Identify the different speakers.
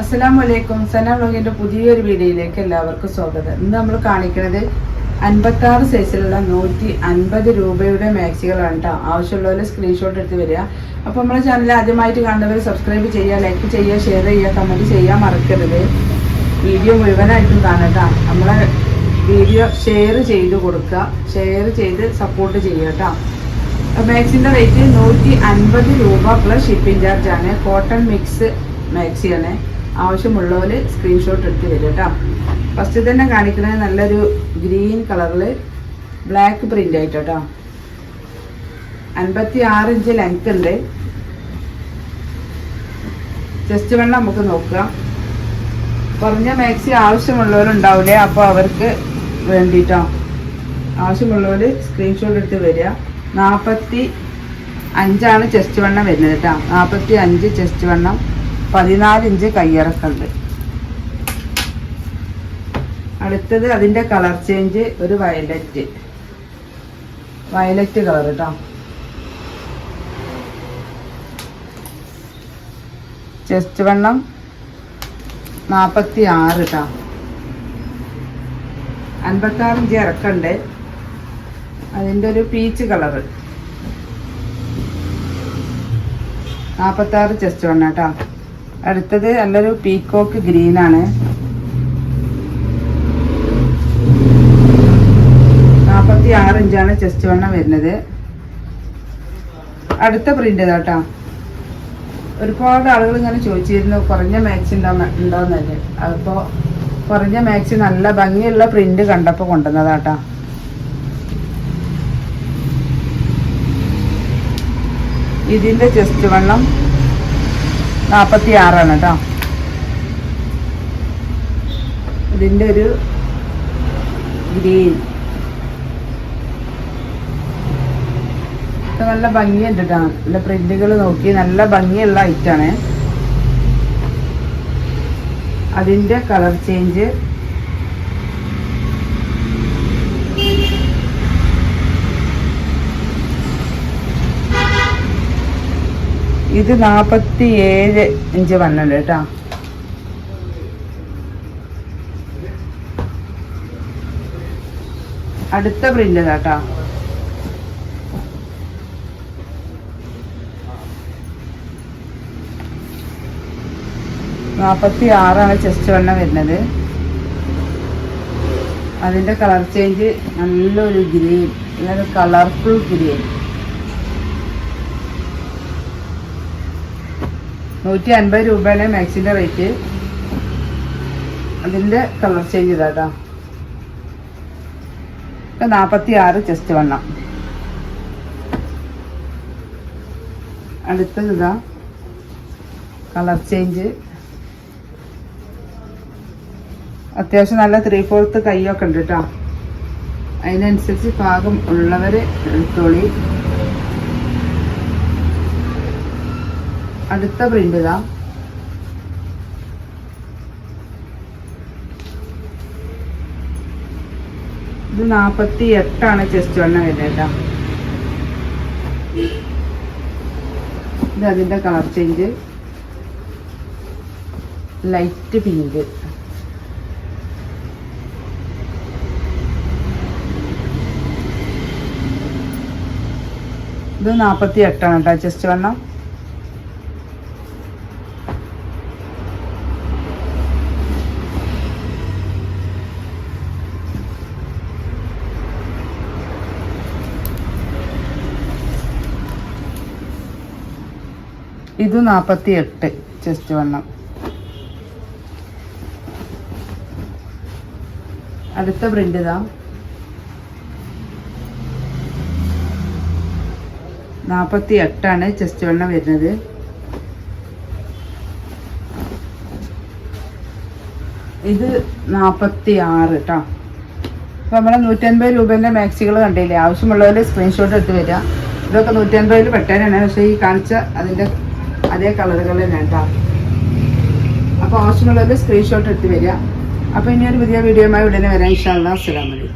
Speaker 1: അസ്സാം വലൈക്കും സന വ്ലോഗിന്റെ പുതിയൊരു വീഡിയോയിലേക്ക് എല്ലാവർക്കും സ്വാഗതം ഇന്ന് നമ്മൾ കാണിക്കുന്നത് അൻപത്തി ആറ് സൈസിലുള്ള നൂറ്റി അൻപത് രൂപയുടെ മാക്സികളാണ് കേട്ടോ ആവശ്യമുള്ളവർ സ്ക്രീൻഷോട്ട് എടുത്ത് വരിക അപ്പോൾ നമ്മുടെ ചാനൽ ആദ്യമായിട്ട് കാണുന്നവർ സബ്സ്ക്രൈബ് ചെയ്യുക ലൈക്ക് ചെയ്യുക ഷെയർ ചെയ്യുക കമന്റ് ചെയ്യാൻ മറക്കരുത് വീഡിയോ മുഴുവനായിട്ടും കാണട്ടാ നമ്മളെ വീഡിയോ ഷെയർ ചെയ്ത് കൊടുക്കുക ഷെയർ ചെയ്ത് സപ്പോർട്ട് ചെയ്യുക കേട്ടോ മാക്സിൻ്റെ റേറ്റ് നൂറ്റി അൻപത് രൂപ പ്ലസ് ഷിപ്പിംഗ് ആണ് കോട്ടൺ മിക്സ് മാക്സിയാണ് ആവശ്യമുള്ളവർ സ്ക്രീൻഷോട്ട് എടുത്ത് തരും കേട്ടോ ഫസ്റ്റ് തന്നെ കാണിക്കുന്നത് നല്ലൊരു ഗ്രീൻ കളറിൽ ബ്ലാക്ക് പ്രിൻ്റ് ആയിട്ട് കേട്ടോ അൻപത്തി ആറ് ഇഞ്ച് ലെങ്ത് ഉണ്ട് ചെസ്റ്റ് വേണം നമുക്ക് നോക്കാം കുറഞ്ഞ മാക്സി ആവശ്യമുള്ളവരുണ്ടാവില്ലേ അപ്പോൾ അവർക്ക് വേണ്ടിയിട്ടോ ആവശ്യമുള്ളവർ സ്ക്രീൻഷോട്ട് എടുത്ത് വരിക നാൽപ്പത്തി അഞ്ചാണ് ചെസ്റ്റ് വണ്ണം വരുന്നത് കേട്ടോ നാൽപ്പത്തി അഞ്ച് ചെസ്റ്റ് വണ്ണം പതിനാലിഞ്ച് കയ്യിറക്കുണ്ട് അടുത്തത് അതിൻ്റെ കളർ ചേഞ്ച് ഒരു വയലറ്റ് വയലറ്റ് കളർ കേട്ടോ ചെസ്റ്റ് വെള്ളം നാൽപ്പത്തി ആറ് കേട്ടോ അൻപത്താറ് ഇഞ്ച് ഇറക്കണ്ട് അതിൻ്റെ ഒരു പീച്ച് കളറ് നാൽപ്പത്താറ് ചെസ്റ്റ് വെണ്ണ കേട്ടോ അടുത്തത് നല്ലൊരു പീക്കോക്ക് ഗ്രീനാണ് നാൽപ്പത്തി ആറ് ഇഞ്ചാണ് ചെസ്റ്റ് വണ്ണം വരുന്നത് അടുത്ത പ്രിന്റ് കേട്ടോ ഒരുപാട് ആളുകൾ ഇങ്ങനെ ചോദിച്ചിരുന്നു കുറഞ്ഞ മാച്ച് ഉണ്ടാവുന്നല്ലേ അപ്പോൾ കുറഞ്ഞ മാച്ച് നല്ല ഭംഗിയുള്ള പ്രിന്റ് കണ്ടപ്പോൾ കൊണ്ടുവന്നതാട്ടോ ഇതിന്റെ ചെസ്റ്റ് വണ്ണം നാൽപ്പത്തി ആറാണ് കേട്ടോ ഇതിൻ്റെ ഒരു ഗ്രീൻ നല്ല ഭംഗിയുണ്ട് കേട്ടോ നല്ല പ്രിന്റുകൾ നോക്കി നല്ല ഭംഗിയുള്ള ഐറ്റാണ് അതിൻ്റെ കളർ ചേഞ്ച് ഇത് നാൽപ്പത്തി ഏഴ് ഇഞ്ച് വണ്ണുണ്ട് കേട്ടാ അടുത്ത പ്രിന്റ് കേട്ടാ നാൽപ്പത്തി ആറാണ് ചെസ്റ്റ് വണ്ണം വരുന്നത് അതിന്റെ കളർ ചേഞ്ച് നല്ലൊരു ഗ്രീൻ അതായത് കളർഫുൾ ഗ്രീൻ നൂറ്റി അൻപത് രൂപയാണ് മാക്സിൻ്റെ റേറ്റ് അതിൻ്റെ കളർ ചേഞ്ച് ഇതാട്ടോ നാൽപ്പത്തി ആറ് ചെസ്റ്റ് വണ്ണം അടുത്തത് ഇതാ കളർ ചേഞ്ച് അത്യാവശ്യം നല്ല ത്രീ ഫോർത്ത് കൈയൊക്കെ ഉണ്ട് കേട്ടോ അതിനനുസരിച്ച് പാകം ഉള്ളവർ എടുത്തോളി അടുത്ത പ്രിന്റ് ഇതാ ഇത് നാപ്പത്തി എട്ടാണ് ചെസ്റ്റ് വണ്ണ വരുന്നത് ഇത് അതിന്റെ കളർ ചേഞ്ച് ലൈറ്റ് പിങ്ക് ഇത് നാപ്പത്തി എട്ടാണ് കേട്ടോ ചെസ്റ്റ് വണ്ണം ഇത് നാൽപ്പത്തി എട്ട് ചെസ്റ്റ് വണ്ണം അടുത്ത പ്രിന്റ് ഇതാ നാൽപ്പത്തി എട്ടാണ് ചെസ്റ്റ് വണ്ണം വരുന്നത് ഇത് നാൽപ്പത്തി ആറ് കേട്ടോ അപ്പോൾ നമ്മളെ നൂറ്റൻപത് രൂപേൻ്റെ മാക്സികൾ കണ്ടില്ലേ ആവശ്യമുള്ളവർ സ്ക്രീൻഷോട്ട് എടുത്ത് വരിക ഇതൊക്കെ നൂറ്റൻപതിൽ പെട്ടേനാണ് പക്ഷേ ഈ കാണിച്ച അതിൻ്റെ അതേ കളറുകളിൽ വേണ്ട അപ്പോൾ ആവശ്യമുള്ളവർ സ്ക്രീൻഷോട്ട് എടുത്ത് വരിക അപ്പോൾ ഇനി ഒരു പുതിയ വീഡിയോയുമായി ഉടനെ വരാൻ ഇഷ്ടമല്ല അസ്സലാമലൈക്കും